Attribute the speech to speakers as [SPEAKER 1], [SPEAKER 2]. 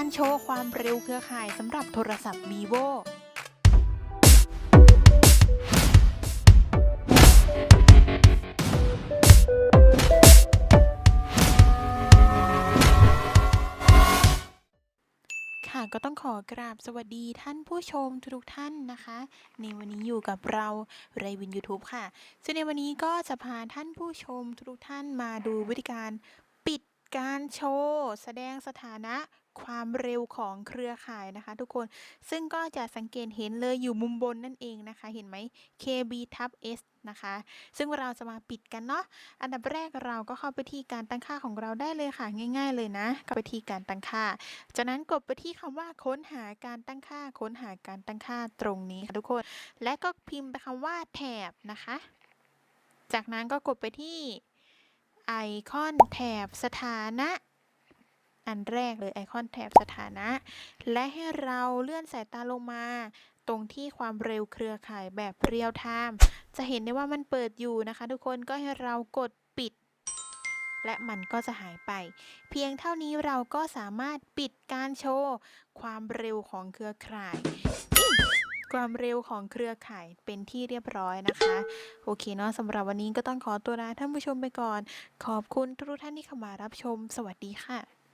[SPEAKER 1] การโชว์ความเร็วเครือข่ายสำหรับโทรศัพท์ vivo ค่ะก็ต้องขอกราบสวัสดีท่านผู้ชมทุกท่านนะคะ ในวันนี้อยู่กับเราไรวิน YouTube ค่ะ ซึ่งในวันนี้ก็จะพาท่านผู้ชมทุกท่านมาดูวิธีการปิดการโชว์ แสดงสถานะ ความเร็วของเครือข่ายนะคะทุกคนซึ่งก็จะสังเกตเห็นเลยอยู่มุมบนนั่นเองนะคะ เห็นไหม KB ทับ S นะคะ ซึ่งเราจะมาปิดกันเนาะอันดับแรกเราก็เข้าไปที่การตั้งค่าของเราได้เลยค่ะง่าย ๆ เลยนะเข้าไปที่การตั้งค่า จากนั้นกดไปที่คำว่าค้นหาการตั้งค่า ค้นหาการตั้งค่าตรงนี้ค่ะทุกคน และก็พิมพ์ไปคำว่าแถบนะคะ จากนั้นก็กดไปที่ไอคอนแถบสถานะ อันแรกเลยไอคอนแถบสถานะ และให้เราเลื่อนสายตาลงมา ตรงที่ความเร็วเครือข่ายแบบเรียลไทม์จะเห็นได้ว่ามันเปิดอยู่นะคะ ทุกคนก็ให้เรากดปิด และมันก็จะหายไป เพียงเท่านี้เราก็สามารถปิดการโชว์ ความเร็วของเครือข่ายความเร็วของเครือข่ายเป็นที่เรียบร้อยนะคะ โอเคเนาะสำหรับวันนี้ก็ต้องขอตัวลาท่านผู้ชมไปก่อน ขอบคุณทุกท่านที่เข้ามารับชม สวัสดีค่ะ